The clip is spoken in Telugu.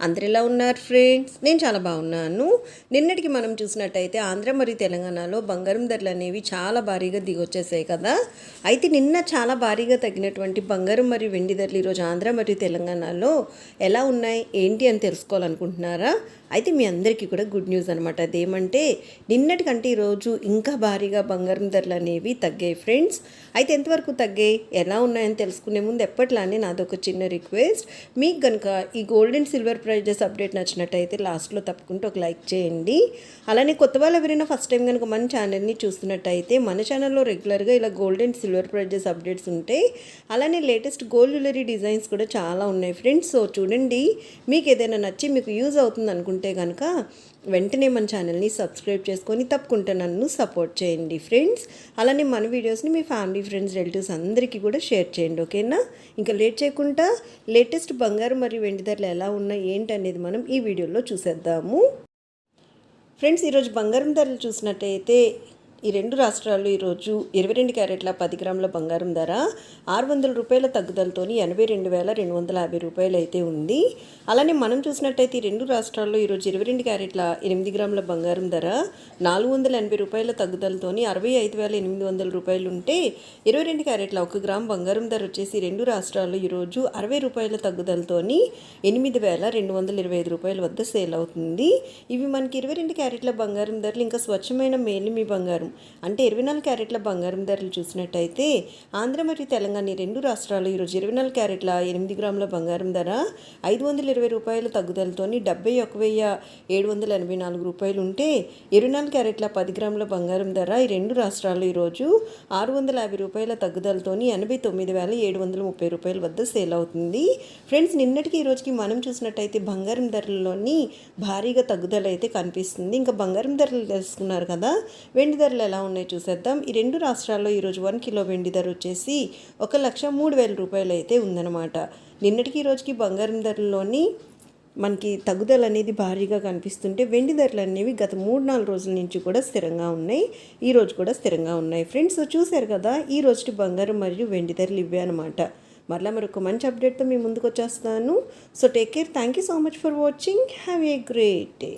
అందరు ఎలా ఉన్నారు ఫ్రెండ్స్ నేను చాలా బాగున్నాను. నిన్నటికి మనం చూసినట్టయితే ఆంధ్ర మరియు తెలంగాణలో బంగారం ధరలు అనేవి చాలా భారీగా దిగొచ్చేసాయి కదా. అయితే నిన్న చాలా భారీగా తగ్గినటువంటి బంగారం మరియు వెండి ధరలు ఈరోజు ఆంధ్ర మరియు తెలంగాణలో ఎలా ఉన్నాయి ఏంటి అని తెలుసుకోవాలనుకుంటున్నారా? అయితే మీ అందరికీ కూడా గుడ్ న్యూస్ అనమాట అదేమంటే నిన్నటికంటే ఈరోజు ఇంకా భారీగా బంగారం ధరలు అనేవి తగ్గాయి ఫ్రెండ్స్ అయితే ఎంతవరకు తగ్గాయి ఎలా ఉన్నాయని తెలుసుకునే ముందు ఎప్పట్లానే నాదొక చిన్న రిక్వెస్ట్ మీకు కనుక ఈ gold and silver prices update నచ్చినట్టయితే లాస్ట్లో తప్పకుండా ఒక లైక్ చేయండి. అలానే కొత్త వాళ్ళు ఎవరైనా ఫస్ట్ టైం కనుక మన ఛానల్ని చూస్తున్నట్టయితే మన ఛానల్లో రెగ్యులర్గా ఇలా gold and silver prices updates ఉంటాయి. అలానే లేటెస్ట్ గోల్డ్ జ్యువెలరీ డిజైన్స్ కూడా చాలా ఉన్నాయి ఫ్రెండ్స్ సో చూడండి. మీకు ఏదైనా నచ్చి మీకు యూజ్ అవుతుంది అనుకుంటే కనుక వెంటనే మన ఛానల్ని సబ్స్క్రైబ్ చేసుకొని తప్పకుండా నన్ను సపోర్ట్ చేయండి ఫ్రెండ్స్ అలానే మన వీడియోస్ని మీ ఫ్యామిలీ ఫ్రెండ్స్ రిలేటివ్స్ అందరికీ కూడా షేర్ చేయండి ఓకేనా ఇంకా లేట్ చేయకుండా లేటెస్ట్ బంగారు మరియు వెండి ధరలు ఎలా ఉన్నాయి ఏంటి అనేది మనం ఈ వీడియోలో చూసేద్దాము. ఫ్రెండ్స్ ఈరోజు బంగారం ధరలు చూసినట్టయితే ఈ రెండు రాష్ట్రాల్లో ఈరోజు ఇరవై రెండు క్యారెట్ల పది గ్రాముల బంగారం ధర ఆరు వందల రూపాయల తగ్గుదలతో ఎనభై రెండు వేల రెండు వందల యాభై రూపాయలు అయితే ఉంది. అలానే మనం చూసినట్టయితే ఈ రెండు రాష్ట్రాల్లో ఈరోజు ఇరవై రెండు క్యారెట్ల ఎనిమిది గ్రాముల బంగారం ధర నాలుగు వందల ఎనభై రూపాయల తగ్గుదలతో అరవై ఐదు వేల ఎనిమిది వందల రూపాయలు ఉంటే ఇరవై రెండు క్యారెట్ల ఒక గ్రామ్ బంగారం ధర వచ్చేసి రెండు రాష్ట్రాల్లో ఈరోజు అరవై రూపాయల తగ్గుదలతో ఎనిమిది వేల రెండు వందల ఇరవై ఐదు రూపాయల వద్ద సేల్ అవుతుంది. ఇవి మనకి ఇరవై రెండు క్యారెట్ల బంగారం ధరలు ఇంకా స్వచ్ఛమైన మేలిమి బంగారం అంటే ఇరవై నాలుగు క్యారెట్ల బంగారం ధరలు చూసినట్టయితే ఆంధ్ర మరియు తెలంగాణ రెండు రాష్ట్రాలు ఈరోజు ఇరవై నాలుగు క్యారెట్ల ఎనిమిది గ్రాముల బంగారం ధర ఐదు వందల ఇరవై రూపాయల తగ్గుదలతో డెబ్బై ఒక వెయ్యి ఏడు వందల ఎనభై నాలుగు రూపాయలు ఉంటే ఇరవై నాలుగు క్యారెట్ల పది గ్రాముల బంగారం ధర ఈ రెండు రాష్ట్రాలు ఈరోజు ఆరు వందల యాభై రూపాయల తగ్గుదలతో ఎనభై తొమ్మిది వేల ఏడు వందల ముప్పై రూపాయల వద్ద సేల్ అవుతుంది. ఫ్రెండ్స్ నిన్నటికి ఈ రోజుకి మనం చూసినట్టయితే బంగారం ధరల్లోని భారీగా తగ్గుదల అయితే కనిపిస్తుంది. ఇంకా బంగారం ధరలు తెలుసుకున్నారు కదా వెండి ధరలు ఎలా ఉన్నాయో చూసేద్దాం. ఈ రెండు రాష్ట్రాల్లో ఈరోజు వన్ కిలో వెండి ధర వచ్చేసి ఒక లక్ష మూడు వేల రూపాయలు అయితే ఉందన్నమాట. నిన్నటికి ఈ రోజుకి బంగారం ధరల్లోని మనకి తగ్గుదల అనేది భారీగా కనిపిస్తుంటే వెండి ధరలు అనేవి గత మూడు నాలుగు రోజుల నుంచి కూడా స్థిరంగా ఉన్నాయి. ఈ రోజు కూడా స్థిరంగా ఉన్నాయి. ఫ్రెండ్స్ చూశారు కదా ఈ రోజుకి బంగారం మరియు వెండి ధరలు ఇవే అనమాట మరలా మరొక మంచి అప్డేట్తో మీ ముందుకు వచ్చేస్తాను. So take care. Thank you so much for watching. Have a great day.